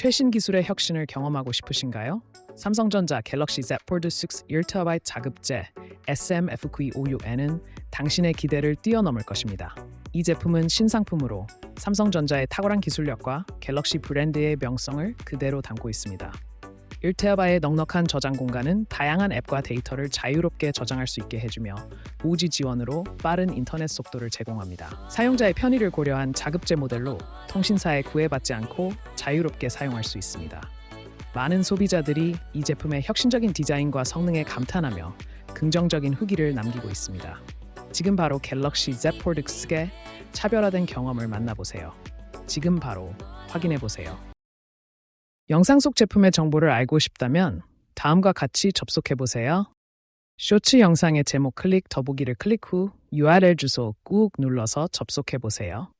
최신 기술의 혁신을 경험하고 싶으신가요? 삼성전자 갤럭시 Z 폴드 6 1TB 자급제 SMFQ56N은 당신의 기대를 뛰어넘을 것입니다. 이 제품은 신상품으로 삼성전자의 탁월한 기술력과 갤럭시 브랜드의 명성을 그대로 담고 있습니다. 1TB의 넉넉한 저장 공간은 다양한 앱과 데이터를 자유롭게 저장할 수 있게 해주며 5G 지원으로 빠른 인터넷 속도를 제공합니다. 사용자의 편의를 고려한 자급제 모델로 통신사에 구애받지 않고 자유롭게 사용할 수 있습니다. 많은 소비자들이 이 제품의 혁신적인 디자인과 성능에 감탄하며 긍정적인 후기를 남기고 있습니다. 지금 바로 갤럭시 Z 폴드 6의 차별화된 경험을 만나보세요. 지금 바로 확인해 보세요. 영상 속 제품의 정보를 알고 싶다면 다음과 같이 접속해 보세요. 쇼츠 영상의 제목 클릭 더보기를 클릭 후 URL 주소 꾹 눌러서 접속해 보세요.